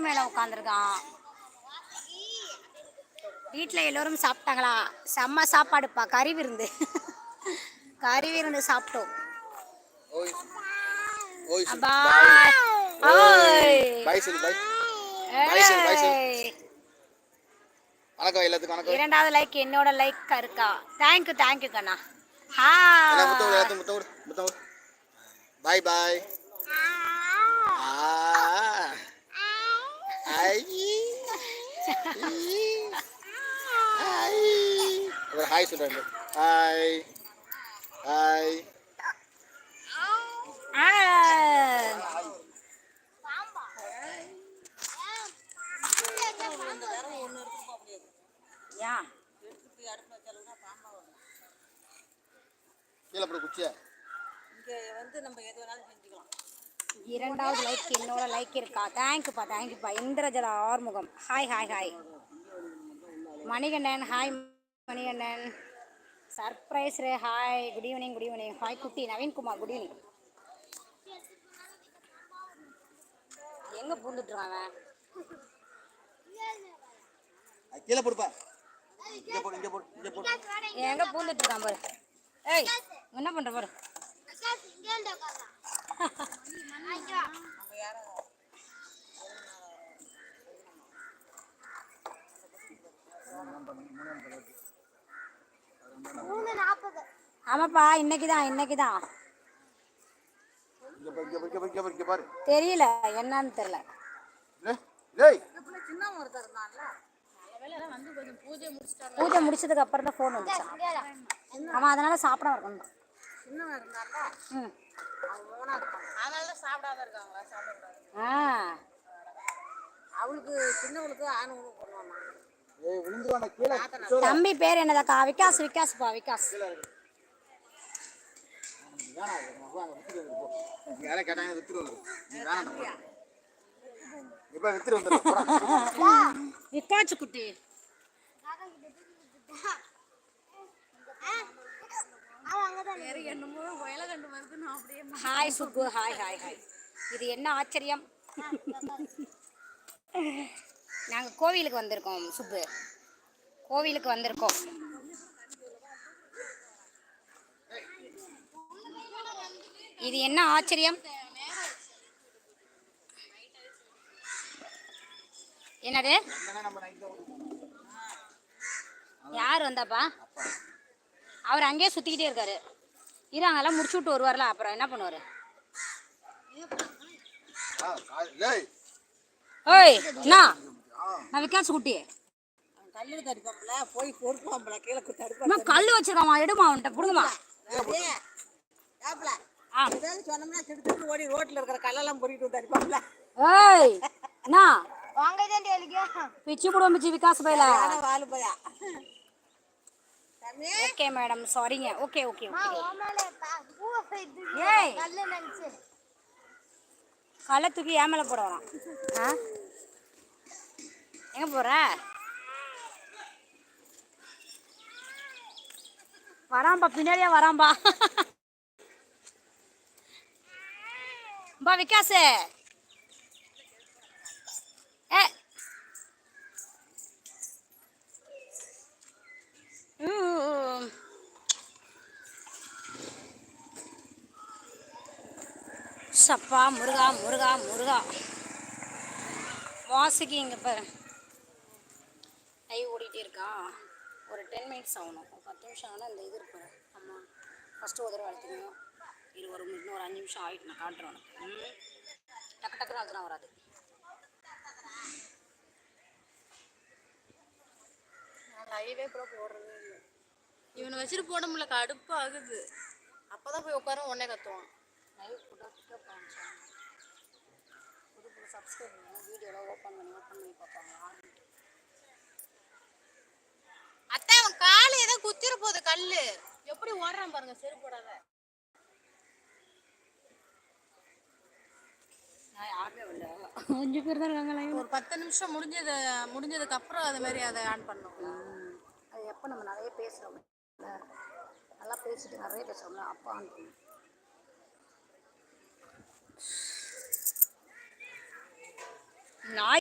மரத்து மேலே உட்காந்துருக்கான் வீட்டில் எல்லோரும் சாப்பிட்டாங்களா? செம்ம சாப்பாடுப்பா கறி விருந்து. கறி விருந்து சாப்பிட்டோம். பாய். பாய் பாய். இரண்டாவது லைக் என்னோட லைக் இருக்கா? தேங்க்யூ தேங்க்யூ கண்ணா. எல்லாம் முத்தம் ஹாய் சொல்றேன் ஹாய் ஹாய் யா கீழே போடு குச்சியா. இங்கே வந்து நம்ம எது வேணாலும் செஞ்சுக்கலாம். இரண்டாவது லைக் என்னோட லைக் இருக்கா? தேங்க்யூப்பா தேங்க்யூப்பா Indrajala Arumugam. Hi hi hi Manikandan hi Manikandan. Surprise ரே hi good evening good evening hi குட்டி. நவீன்குமார் குட் ஈவினிங் எங்க? அது கீழே போடுப்பா எங்க பூந்துட்டு இருக்கான் பாரு. ஏய் என்ன பண்ற பாரு? ஆமாப்பா இன்னைக்கு தான் இன்னைக்கு தான் தெரியல என்னன்னு தெரியல. பூஜை முடிச்சிட்டாங்க. பூஜை முடிச்சதுக்கு அப்புறம் தான் ஃபோன் வந்துச்சு அவன் அதனால சாப்பிட வரணும் அவளுக்கு சின்னவளுக்கு ஆணுவனும் பண்ணுவாமா தம்பி பேர் என்னதாக்கா? விகாஸ் விகாஸ்ப்பா விகாஸ். போ. வந்துரு. விகாச்சு குட்டி. வேற என்னமோ வயல கண்டு வருது நான் அப்படியே hi Subbu. Hi hi hi இது என்ன ஆச்சரியம்? நாங்கள் கோவிலுக்கு வந்திருக்கோம் சுப்பு. கோவிலுக்கு வந்திருக்கோம். இது என்ன ஆச்சரியம்? என்னது? யார் வந்தாப்பா? அவர் அங்கேயே சுற்றிக்கிட்டே இருக்காரு. இறாங்கெல்லாம் முடிச்சு விட்டு வருவார்ல அப்புறம் என்ன பண்ணுவார்? ஓய் என்ன? நான் விகாஸ் குட்டி கல்லு தடுப்பாம்பல போய் பொறுப்பாம்பல கீழே தடுப்பா கல் எடுமா அவன்கிட்ட புடுங்கம்மா ஏப்ல சொன்னோம்னா திட்டு ஓடி ரோட்ல இருக்கிற கல்லெல்லாம் பொறிட்டு வந்து அடிப்பாம்பல ஏய் என்ன? வாங்க தான் டேலிக்கா பிச்சு புடுவோம் பிச்சு விகாஸ் பையில. ஆனா வாழு பையா? தம்பி? ஓகே மேடம் சாரிங்க ஓகே ஓகே ஓகே. ஏய். கல்லை தூக்கி ஏன் மேலே போட வரான். ஆ? எங்கே போகிற வராம்பா பின்னாடியே வரான்பா பா விகாஸ் ஏ. சப்பா முருகா முருகா முருகா. வாசுகி இங்கே பாரு. இருக்கான் ஒரு டென் மினிட்ஸ் ஆகணும். ஒரு பத்து நிமிஷம் ஆனால் இந்த இது இருக்கு ஆமாம் ஃபஸ்ட்டு ஒரு தடவை அழுத்திக்கணும். இரு ஒரு இன்னும் ஒரு அஞ்சு நிமிஷம் ஆகிட்டு நான் காட்டுறேன் உனக்கு. டக்கு டக்குன்னு அழுத்தினா வராது. லைவே கூட போடுறதே இல்லை. இவனை வச்சுட்டு போட முடியல கடுப்பு ஆகுது. அப்பதான் போய் உட்கார உடனே கத்துவான். லைவ் காமிச்சாங்க புது புது சப்ஸ்கிரைப் பண்ணி வீடியோலாம் ஓப்பன் பண்ணி ஓப்பன் பண்ணி பார்ப்பாங்க. அத்தை கல்லு. எப்படி ஓடுறான் பாருங்க செருப்பு போடாத. நான் யாருமே இல்லை அஞ்சு பேர் தான் இருக்காங்க லைவ் ஒரு பத்து நிமிஷம் முடிஞ்சது முடிஞ்சதுக்கு அப்புறம் அது மாதிரி அதை ஆன் பண்ணணும் அது எப்போ நம்ம நிறைய பேசுகிறோம் நல்லா பேசிட்டு நிறைய பேசுகிறோம்ல அப்போ ஆன் பண்ணும். நாய்